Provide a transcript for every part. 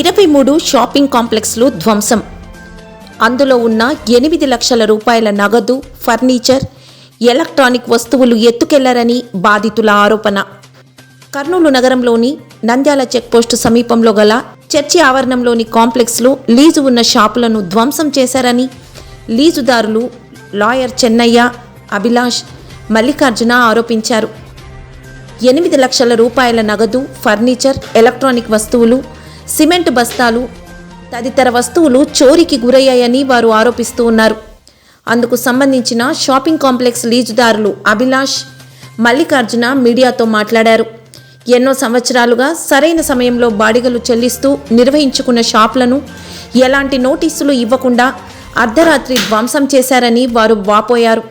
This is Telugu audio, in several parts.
ఇరవై మూడు షాపింగ్ కాంప్లెక్స్లు ధ్వంసం. అందులో ఉన్న ఎనిమిది లక్షల రూపాయల నగదు ఫర్నిచర్ ఎలక్ట్రానిక్ వస్తువులు ఎత్తుకెళ్ళారని బాధితుల ఆరోపణ. కర్నూలు నగరంలోని నంద్యాల చెక్పోస్టు సమీపంలో గల చర్చి ఆవరణంలోని కాంప్లెక్స్లో లీజు ఉన్న షాపులను ధ్వంసం చేశారని లీజుదారులు లాయర్ చెన్నయ్య అభిలాష్ మల్లికార్జున ఆరోపించారు. ఎనిమిది లక్షల రూపాయల నగదు ఫర్నిచర్ ఎలక్ట్రానిక్ వస్తువులు సిమెంట్ బస్తాలు తదితర వస్తువులు చోరీకి గురయ్యాయని వారు ఆరోపిస్తూ ఉన్నారు. అందుకు సంబంధించిన షాపింగ్ కాంప్లెక్స్ లీజుదారులు అభిలాష్ మల్లికార్జున మీడియాతో మాట్లాడారు. ఎన్నో సంవత్సరాలుగా సరైన సమయంలో బాడిగలు చెల్లిస్తూ నిర్వహించుకున్న షాప్లను ఎలాంటి నోటీసులు ఇవ్వకుండా అర్ధరాత్రి ధ్వంసం చేశారని వారు వాపోయారు.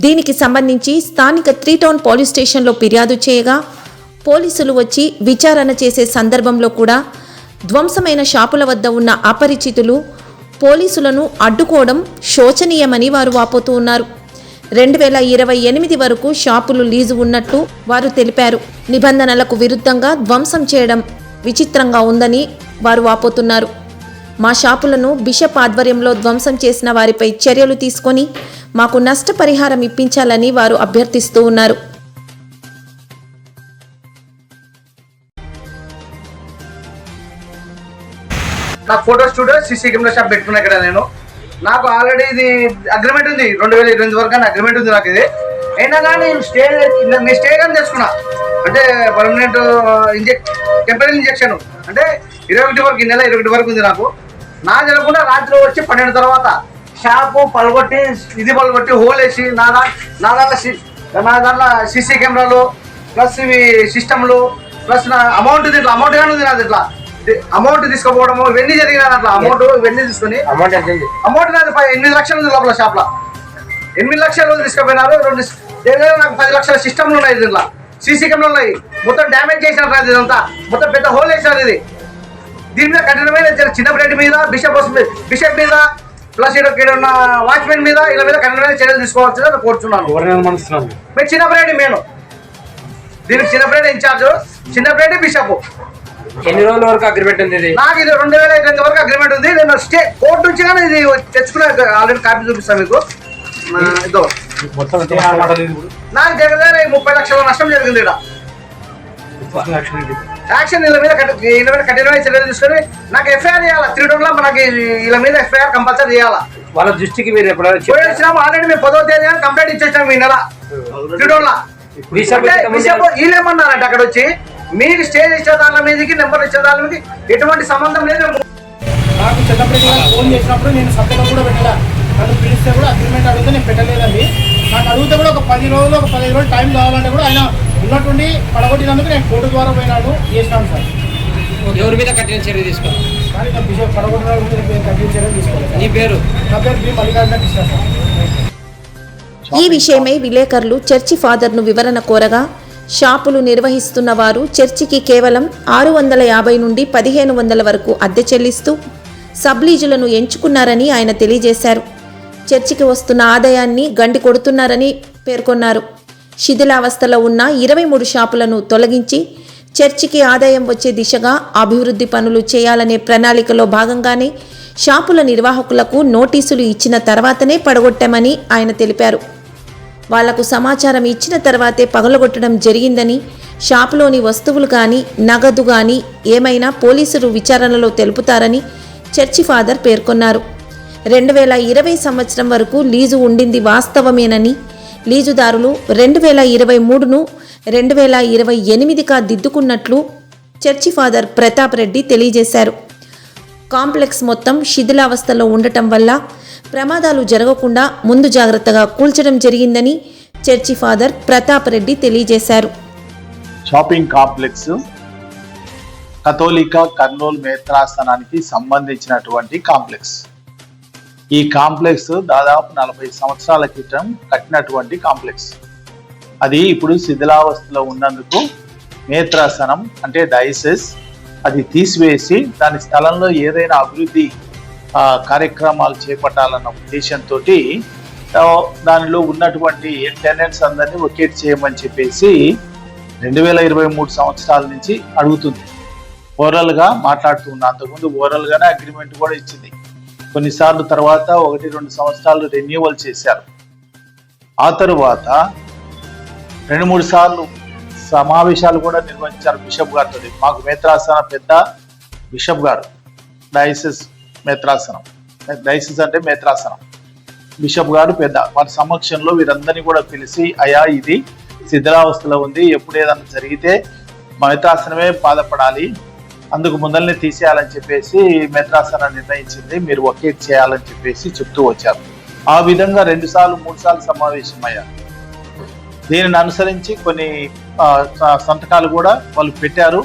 దీనికి సంబంధించి స్థానిక త్రీ టౌన్ పోలీస్ స్టేషన్లో ఫిర్యాదు చేయగా పోలీసులు వచ్చి విచారణ చేసే సందర్భంలో కూడా ధ్వంసమైన షాపుల వద్ద ఉన్న అపరిచితులు పోలీసులను అడ్డుకోవడం శోచనీయమని వారు వాపోతూ ఉన్నారు. రెండు వేల ఇరవై ఎనిమిది వరకు షాపులు లీజు ఉన్నట్టు వారు తెలిపారు. నిబంధనలకు విరుద్ధంగా ధ్వంసం చేయడం విచిత్రంగా ఉందని వారు వాపోతున్నారు. మా షాపులను బిషప్ ఆధ్వర్యంలో ధ్వంసం చేసిన వారిపై చర్యలు తీసుకొని మాకు నష్టపరిహారం ఇప్పించాలని వారు అభ్యర్థిస్తూ ఉన్నారు. నా photo studio CC camera shop పెట్టుకున్నా ఇక్కడ నేను. నాకు ఆల్రెడీ ఇది అగ్రిమెంట్ ఉంది రెండు వేల ఇరవై వరకు అని అగ్రిమెంట్ ఉంది నాకు ఇది. అయినా కానీ నేను స్టే నేను స్టే కానీ తెచ్చుకున్నా అంటే పర్మనెంట్ ఇంజెక్ టెంపరీ ఇంజెక్షన్ అంటే ఇరవై ఒకటి వరకు ఈ నెల ఇరవై ఒకటి వరకు ఉంది నాకు. నా జరగకుండా రాత్రి వచ్చి పన్నెండు తర్వాత షాపు పలగొట్టి ఇది పలగొట్టి హోల్ వేసి నా దా నా దాంట్లో నా దాంట్లో సీసీ కెమెరాలు ప్లస్ ఇవి సిస్టమ్లు ప్లస్ నా అమౌంట్ దీంట్లో అమౌంట్ కానీ ఉంది నా దీంట్లో అమౌంట్ తీసుకుపోవడము ఇవన్నీ జరిగినాయి అట్లా అమౌంట్ ఇవన్నీ తీసుకొని అమౌంట్ అమౌంట్ నాది ఎనిమిది లక్షలు ఉంది లోపల షాప్లో. ఎనిమిది లక్షలు తీసుకుపోయినారు రెండు దగ్గర నాకు పది లక్షల సిస్టమ్లు ఉన్నాయి దీంట్లో. సీసీ కెమెరాలు ఉన్నాయి. మొత్తం డ్యామేజ్ చేసినారు నాది ఇదంతా. మొత్తం పెద్ద హోల్ వేసినారు ఇది. దీని మీద కఠినమైన చిన్న బ్రెడ్ మీద బిషప్ బిషప్ మీద ప్లస్ ఇక్కడ ఉన్న వాచ్మెన్ మీద ఇలా మీద కఠినమైన చర్యలు తీసుకోవాల్సిందని కోరుతున్నాను అనుమానిస్తున్నాను మీరు చిన్న బ్రెడ్ నేను దీనికి చిన్న బ్రెడ్ ఇన్ఛార్జ్ చిన్న బ్రెడ్ బిషప్ ఎన్ని రోజుల వరకు అగ్రిమెంట్ ఉంది ఇది? నాకు ఇది రెండు వేల ఇరవై వరకు అగ్రిమెంట్ ఉంది. నేను స్టే కోర్టు నుంచి కానీ ఇది తెచ్చుకున్నా. ఆల్రెడీ కాపీ చూపిస్తాను మీకు. ఇదో? నాకు దగ్గర ముప్పై లక్షల నష్టం జరిగింది ఇక్కడ యాక్షన్ వీళ్ళ మీద వీళ్ళ మీద కఠినమైన చర్యలు తీసుకొని నాకు ఎఫ్ఐఆర్ చేయాలి? త్రీ టౌన్లో మనకి వీళ్ళ మీద ఎఫ్ఐఆర్ కంపల్సరీ చేయాలా? వాళ్ళ దృష్టికి మీరు ఎప్పుడైనా ఆల్రెడీ మేము పదో తేదీ కంప్లైంట్ ఇచ్చేసాము ఈ నెల. త్రీ టౌన్లో వీళ్ళేమన్నారంటే అక్కడ వచ్చి మీకు స్టేజ్ ఇచ్చే దాని మీదకి నెంబర్ ఇచ్చే దాని మీదకి ఎటువంటి సంబంధం లేదు. నాకు చిన్నప్పటి నుంచి ఫోన్ చేసినప్పుడు నేను సంతకం కూడా పెట్టలా. నన్ను పిలిస్తే కూడా అగ్రిమెంట్ అడిగితే నేను పెట్టలేదండి. నాకు అడిగితే కూడా ఒక పది రోజులు ఒక పదిహేను రోజులు టైం కావాలంటే కూడా ఆయన ఉన్నట్టుండి పడగొట్టినందుకు నేను కోర్టు ద్వారా పోయినాను చేసినాను సార్. ఎవరి మీద కఠిన చర్య తీసుకోవాలి? కానీ నా పడగొట్టిన మీద పేరు? నా పేరు బి మల్లికార్జున కృష్ణ సార్. ఈ విషయమై విలేకరులు చర్చి ఫాదర్ను వివరణ కోరగా షాపులు నిర్వహిస్తున్న వారు చర్చికి కేవలం ఆరు వందల యాభై నుండి పదిహేను వందల వరకు అద్దె చెల్లిస్తూ సబ్లీజులను ఎంచుకున్నారని ఆయన తెలియజేశారు. చర్చికి వస్తున్న ఆదాయాన్ని గండి కొడుతున్నారని పేర్కొన్నారు. శిథిలావస్థలో ఉన్న ఇరవై మూడు షాపులను తొలగించి చర్చికి ఆదాయం వచ్చే దిశగా అభివృద్ధి పనులు చేయాలనే ప్రణాళికలో భాగంగానే షాపుల నిర్వాహకులకు నోటీసులు ఇచ్చిన తర్వాతనే పడగొట్టామని ఆయన తెలిపారు. వాళ్ళకు సమాచారం ఇచ్చిన తర్వాతే పగలగొట్టడం జరిగిందని షాపులోని వస్తువులు కానీ నగదు కానీ ఏమైనా పోలీసులు విచారణలో తెలుపుతారని చర్చి ఫాదర్ పేర్కొన్నారు. రెండు వేల ఇరవై సంవత్సరం వరకు లీజు ఉండింది వాస్తవమేనని లీజుదారులు రెండు వేల ఇరవై మూడును రెండు వేల ఇరవై ఎనిమిదిగా దిద్దుకున్నట్లు చర్చి ఫాదర్ ప్రతాప్ రెడ్డి తెలియజేశారు. కాంప్లెక్స్ మొత్తం శిథిలావస్థలో ఉండటం వల్ల ప్రమాదాలు జరగకుండా ముందు జాగ్రత్తగా కూల్చడం జరిగిందని చర్చి ఫాదర్ ప్రతాప్ రెడ్డి తెలియజేశారు. షాపింగ్ కాంప్లెక్స్ కథోలిక కర్నూలు మేత్రాస్థానానికి సంబంధించినటువంటి కాంప్లెక్స్. ఈ కాంప్లెక్స్ దాదాపు నలభై సంవత్సరాల క్రితం కట్టినటువంటి కాంప్లెక్స్. అది ఇప్పుడు శిథిలావస్థలో ఉన్నందుకు మేత్రాసనం అంటే డైసెస్ అది తీసివేసి దాని స్థలంలో ఏదైనా అభివృద్ధి కార్యక్రమాలు చేపట్టాలన్న ఉద్దేశంతో దానిలో ఉన్నటువంటి టెనెంట్స్ అందరినీ ఒకేట్ చేయమని చెప్పేసి రెండు వేల ఇరవై మూడు సంవత్సరాల నుంచి అడుగుతుంది. ఓరల్గా మాట్లాడుతుంది మాట్లాడుతూ ఉన్నా అంతకుముందు ఓరల్ అగ్రిమెంట్ కూడా ఇచ్చింది. కొన్నిసార్లు తర్వాత ఒకటి రెండు సంవత్సరాలు రెన్యువల్ చేశారు. ఆ తరువాత రెండు మూడు సార్లు సమావేశాలు కూడా నిర్వహించారు బిషప్ గారితో మాకు మేత్రాసన పెద్ద బిషప్ గారు డైసిస్ మేత్రాసనం. డైసిస్ అంటే మేత్రాసనం. బిషప్ గారు పెద్ద వారి సమక్షంలో వీరందరినీ కూడా పిలిచి అయా ఇది శిథిలావస్థలో ఉంది ఎప్పుడు ఏదన్నా జరిగితే మేత్రాసనమే బాధపడాలి. అందుకు ముందల్ని తీసేయాలని చెప్పేసి మేత్రాసనం నిర్ణయించింది. మీరు ఒకేట్ చేయాలని చెప్పేసి చెప్తూ వచ్చారు. ఆ విధంగా రెండు సార్లు మూడు సార్లు సమావేశమయ్యారు. దీనిని అనుసరించి కొన్ని సంతకాలు కూడా వాళ్ళు పెట్టారు.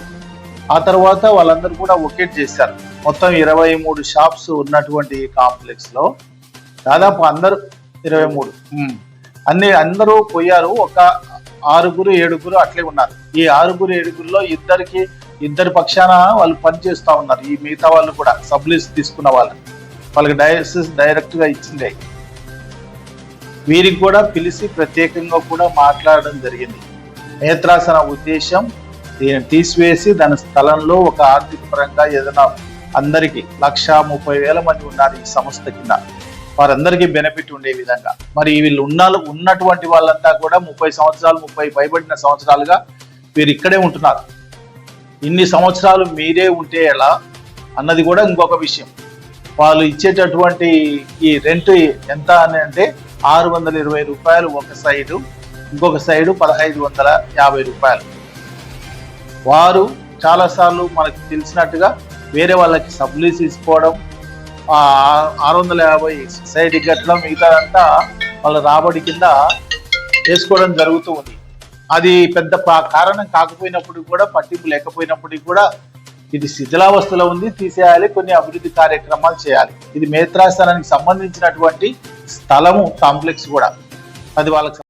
ఆ తర్వాత వాళ్ళందరూ కూడా ఒకేట్ చేశారు. మొత్తం ఇరవై మూడు షాప్స్ ఉన్నటువంటి ఈ కాంప్లెక్స్లో దాదాపు అందరూ ఇరవై మూడు. అన్ని అందరూ పోయారు. ఒక ఆరుగురు ఏడుగురు అట్లే ఉన్నారు. ఈ ఆరుగురు ఏడుగురులో ఇద్దరికి ఇద్దరి పక్షాన వాళ్ళు పనిచేస్తా ఉన్నారు. ఈ మిగతా వాళ్ళు కూడా సబ్లీస్ తీసుకున్న వాళ్ళు. వాళ్ళకి డయాసిస్ డైరెక్ట్గా ఇచ్చిందే. వీరికి కూడా పిలిచి ప్రత్యేకంగా కూడా మాట్లాడడం జరిగింది. నేత్రాసన ఉద్దేశం దీన్ని తీసివేసి దాని స్థలంలో ఒక ఆర్థిక పరంగా ఏదైనా అందరికీ లక్ష ముప్పై వేల మంది ఉన్నారు ఈ సంస్థ కింద. వారందరికీ బెనిఫిట్ ఉండే విధంగా. మరి వీళ్ళు ఉన్న ఉన్నటువంటి వాళ్ళంతా కూడా ముప్పై సంవత్సరాలు ముప్పై పైబడిన సంవత్సరాలుగా వీరు ఇక్కడే ఉంటున్నారు. ఇన్ని సంవత్సరాలు మీరే ఉంటే ఎలా? అన్నది కూడా ఇంకొక విషయం. వాళ్ళు ఇచ్చేటటువంటి ఈ రెంట్ ఎంత అని అంటే ఆరు వందల ఇరవై రూపాయలు ఒక సైడు ఇంకొక సైడు పదహైదు వందల యాభై రూపాయలు. వారు చాలాసార్లు మనకు తెలిసినట్టుగా వేరే వాళ్ళకి సబ్లీస్ ఇసుకోవడం ఆరు వందల యాభై సైడ్ కట్టడం మిగతాదంతా వాళ్ళ రాబడి కింద చేసుకోవడం జరుగుతూ ఉంది. అది పెద్ద పా- కారణం కాకపోయినప్పుడు కూడా పట్టింపు లేకపోయినప్పటికీ కూడా ఇది శిథిలావస్థలో ఉంది. తీసేయాలి కొన్ని అభివృద్ధి కార్యక్రమాలు చేయాలి. ఇది మేత్రాస్థానానికి సంబంధించినటువంటి స్థలము కాంప్లెక్స్ కూడా. అది వాళ్ళకి